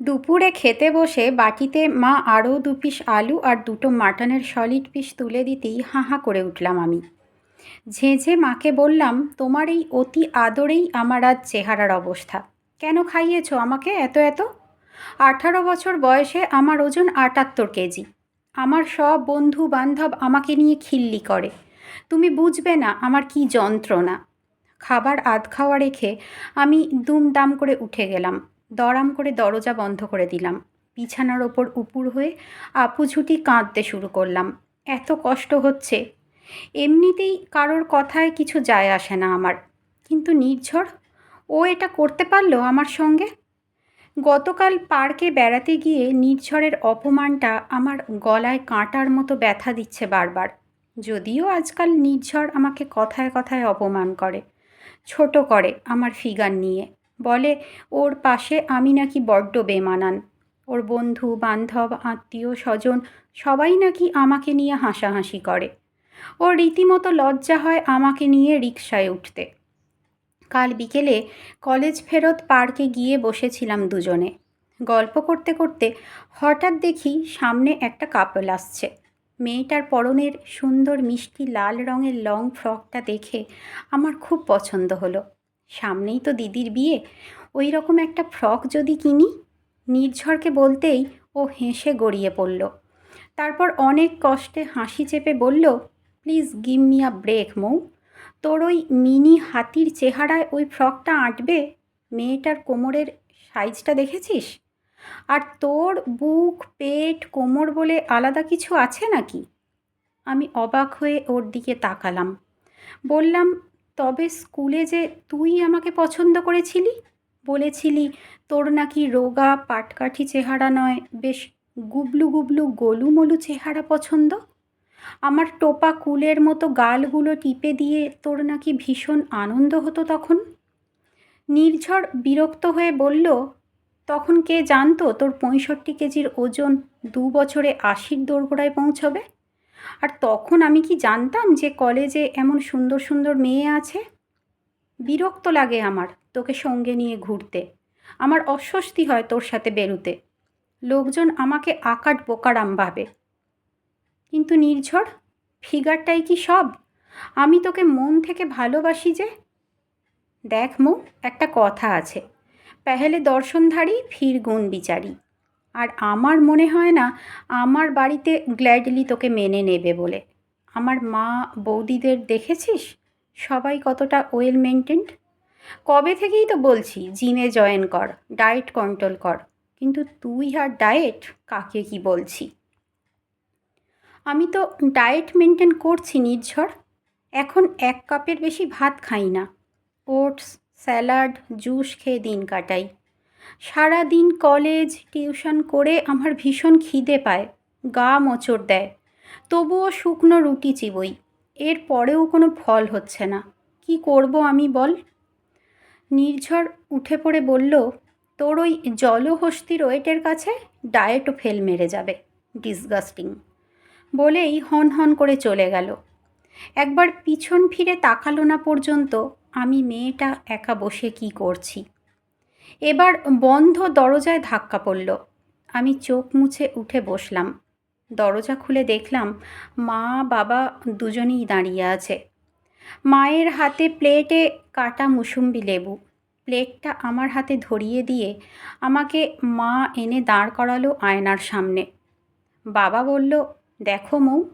দুপুরে খেতে বসে বাটিতে মা আরও দু পিস আলু আর দুটো মাটনের সলিড পিস তুলে দিতেই হাঁ হাঁ করে উঠলাম আমি। ঝেঁঝে মাকে বললাম, তোমার এই অতি আদরেই আমার আজ চেহারার অবস্থা। কেন খাইয়েছ আমাকে এত এত? আঠারো বছর বয়সে আমার ওজন আটাত্তর কেজি। আমার সব বন্ধু বান্ধব আমাকে নিয়ে খিল্লি করে। তুমি বুঝবে না আমার কি যন্ত্রণা। খাবার আধ খাওয়া রেখে আমি দুমদাম করে উঠে গেলাম। দরাম করে দরজা বন্ধ করে দিলাম। বিছানার ওপর উপুর হয়ে আপুঝুটি কাঁদতে শুরু করলাম। এত কষ্ট হচ্ছে। এমনিতেই কারোর কথায় কিছু যায় আসে না আমার। কিন্তু নির্ঝর, ও এটা করতে পারল আমার সঙ্গে? গতকাল পার্কে বেড়াতে গিয়ে নির্ঝরের অপমানটা আমার গলায় কাঁটার মতো ব্যথা দিচ্ছে বারবার। যদিও আজকাল নির্ঝর আমাকে কথায় কথায় অপমান করে। ছোট করে আমার ফিগার নিয়ে। বলে, ওর পাশে আমি নাকি বড্ড বেমানান। ওর বন্ধু, বান্ধব, আত্মীয়, স্বজন সবাই নাকি আমাকে নিয়ে হাসাহাসি করে। ওর রীতিমতো লজ্জা হয় আমাকে নিয়ে রিকশায় উঠতে। কাল বিকেলে কলেজ ফেরত পার্কে গিয়ে বসেছিলাম দুজনে। গল্প করতে করতে হঠাৎ দেখি সামনে একটা কাপল আসছে। মেয়েটার পরনের সুন্দর মিষ্টি লাল রঙের লং ফ্রকটা দেখে আমার খুব পছন্দ হলো। সামনেই তো দিদির বিয়ে। ওই রকম একটা ফ্রক যদি কিনি, নির্ঝরকে বলতেই ও হেসে গড়িয়ে পড়ল। তারপর অনেক কষ্টে হাসি চেপে বলল, please give me a break, Mou. তোর ওই মিনি হাতির চেহারায় ওই ফ্রকটা আঁটবে? মেয়েটার কোমরের সাইজটা দেখেছিস? আর তোর বুক, পেট, কোমর বলে আলাদা কিছু আছে নাকি? আমি অবাক হয়ে ওর দিকে তাকালাম। বললাম তবে স্কুলে যে তুই আমাকে পছন্দ করেছিলি? বলেছিলি, তোর নাকি রোগা, পাটকাঠি চেহারা নয়, বেশ গুবলু গুবলু গোলুমলু চেহারা পছন্দ? আমার টোপা কুলের মতো গালগুলো টিপে দিয়ে তোর নাকি ভীষণ আনন্দ হতো তখন? নির্ঝর বিরক্ত হয়ে বলল, তখন কে জানতো তোর পঁয়ষট্টি কেজির ওজন দু বছরে আশির দোরগোড়ায় পৌঁছবে? আর তখন আমি কি জানতাম যে কলেজে এমন সুন্দর সুন্দর মেয়ে আছে? বিরক্ত লাগে আমার তোকে সঙ্গে নিয়ে ঘুরতে। আমার অস্বস্তি হয় তোর সাথে বেরুতে। লোকজন আমাকে আকাট বোকারাম ভাবে। কিন্তু নির্ঝর, ফিগারটাই কি সব? আমি তোকে মন থেকে ভালোবাসি যে। দেখ মো, একটা কথা আছে। পেহেলে দর্শনধারী ফির গুণ বিচারি। আর আমার মনে হয় না আমার বাড়িতে গ্ল্যাডলি তোকে মেনে নেবে বলে। আমার মা বৌদিদের দেখেছিস? সবাই কতটা ওয়েল মেনটেন্ড কবে থেকেই তো বলছি জিমে জয়েন কর ডায়েট কন্ট্রোল কর, কিন্তু তুই আর ডায়েট কাকে কি বলছি? আমি তো ডায়েট মেনটেন করছি নির্ঝর। এখন এক কাপের বেশি ভাত খাই না। ওটস স্যালাড জুস খেয়ে দিন কাটাই। সারা দিন কলেজ, টিউশন করে আমার ভীষণ খিদে পায়, গা মোচড় দেয়। তবুও শুকনো রুটি চিবই, এর পরেও কোনো ফল হচ্ছে না। কি করব আমি বল? নির্ঝর উঠে পড়ে বলল, তোর ওই জলহস্তির ওয়েটের কাছে ডায়েটও ফেল মেরে যাবে, ডিসগাস্টিং। বলেই হন হন করে চলে গেল। একবার পিছন ফিরে তাকালো না পর্যন্ত আমি মেয়েটা একা বসে কি করছি। এবার বন্ধ দরজায় ধাক্কা পড়ল। আমি চোখ মুছে উঠে বসলাম। দরজা খুলে দেখলাম মা, বাবা দুজনেই দাঁড়িয়ে আছে। মায়ের হাতে প্লেটে কাটা মুসুম্বি লেবু। প্লেটটা আমার হাতে ধরিয়ে দিয়ে আমাকে মা এনে দাঁড় করালো আয়নার সামনে। বাবা বলল, দেখো মৌ,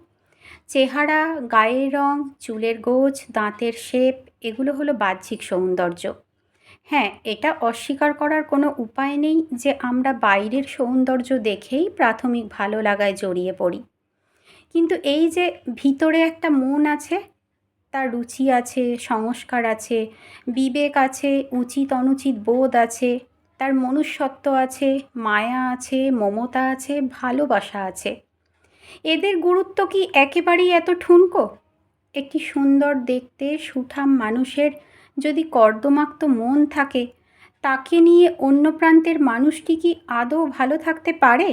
চেহারা, গায়ের রং, চুলের গোছ, দাঁতের শেপ, এগুলো হলো বাহ্যিক সৌন্দর্য। হ্যাঁ এটা অস্বীকার করার কোনো উপায় নেই যে আমরা বাইরের সৌন্দর্য দেখেই প্রাথমিক ভালো লাগায় জড়িয়ে পড়ি। কিন্তু এই যে ভিতরে একটা মন আছে, তার রুচি আছে, সংস্কার আছে, বিবেক আছে, উচিত অনুচিত বোধ আছে, তার মনুষ্যত্ব আছে, মায়া আছে, মমতা আছে, ভালোবাসা আছে, এদের গুরুত্ব কি একেবারেই এত ঠুনকো? একটি সুন্দর দেখতে সুঠাম মানুষের যদি কর্দমাক্ত মন থাকে, তাকে নিয়ে অন্য প্রান্তের মানুষটি কি আদৌ ভালো থাকতে পারে?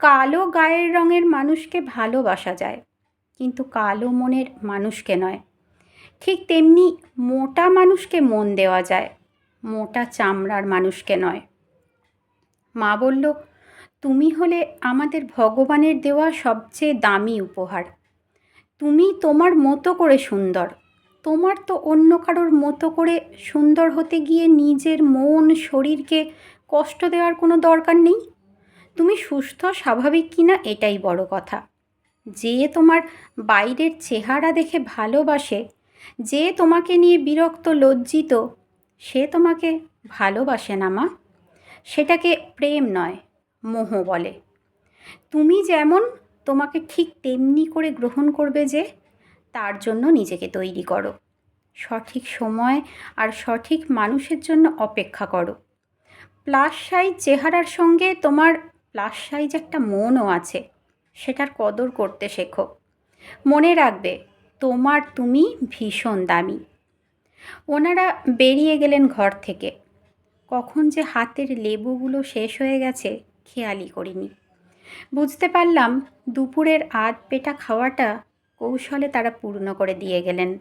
কালো গায়ের রঙের মানুষকে ভালোবাসা যায়, কিন্তু কালো মনের মানুষকে নয়। ঠিক তেমনি মোটা মানুষকে মন দেওয়া যায়, মোটা চামড়ার মানুষকে নয়। মা বলল, তুমি হলে আমাদের ভগবানের দেওয়া সবচেয়ে দামি উপহার। তুমি তোমার মতো করে সুন্দর। তোমার তো অন্য কারোর মতো করে সুন্দর হতে গিয়ে নিজের মন, শরীরকে কষ্ট দেওয়ার কোনো দরকার নেই? তুমি সুস্থ, স্বাভাবিক কিনা এটাই বড় কথা। যে তোমার বাইরের চেহারা দেখে ভালোবাসে, যে তোমাকে নিয়ে বিরক্ত, লজ্জিত, সে তোমাকে ভালোবাসে না মা। সেটাকে প্রেম নয়, মোহ বলে। তুমি যেমন তোমাকে ঠিক তেমনি করে গ্রহণ করবে যে তার জন্য নিজেকে তৈরি করো। সঠিক সময় আর সঠিক মানুষের জন্য অপেক্ষা করো। প্লাস সাইজ চেহারার সঙ্গে তোমার প্লাস সাইজ একটা মনও আছে, সেটার কদর করতে শেখো। মনে রাখবে, তোমার তুমি ভীষণ দামি। ওনারা বেরিয়ে গেলেন ঘর থেকে। কখন যে হাতের লেবুগুলো শেষ হয়ে গেছে, খেয়ালই করিনি। বুঝতে পারলাম, দুপুরের আধ পেটা খাওয়াটা কৌশলে তারা পূর্ণ করে দিয়ে গেলেন।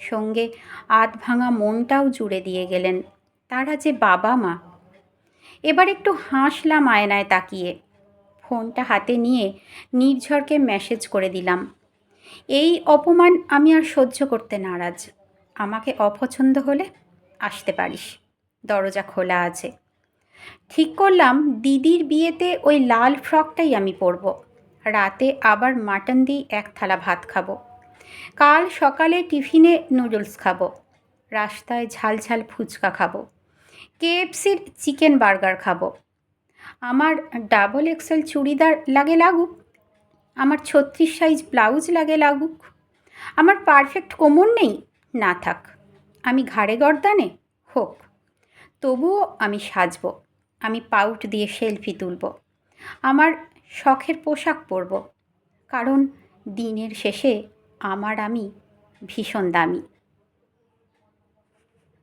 সঙ্গে আধ ভাঙা মনটাও জুড়ে দিয়ে গেলেন। তারা যে বাবা মা। এবার একটু হাসলাম আয়নায় তাকিয়ে। ফোনটা হাতে নিয়ে নির্ঝরকে মেসেজ করে দিলাম। এই অপমান আমি আর সহ্য করতে নারাজ। আমাকে অপছন্দ হলে আসতে পারিস। দরজা খোলা আছে। ঠিক করলাম, দিদির বিয়েতে ওই লাল ফ্রকটাই আমি পরব। রাতে আবার মাটন দিয়ে এক থালা ভাত খাব। কাল সকালে টিফিনে নুডলস খাব। রাস্তায় ঝাল ঝাল ফুচকা খাব। কেএফসির চিকেন বার্গার খাব। আমার ডাবল এক্সেল চুড়িদার লাগে লাগুক। আমার ছত্রিশ সাইজ ব্লাউজ লাগে লাগুক। আমার পারফেক্ট কোমর নেই? না থাক। আমি ঘাড়ে গর্দানে? হোক। তবুও আমি সাজবো। আমি পাউট দিয়ে সেলফি তুলব। আমার শখের পোশাক পরব। কারণ দিনের শেষে আমার আমি ভীষণ দামি।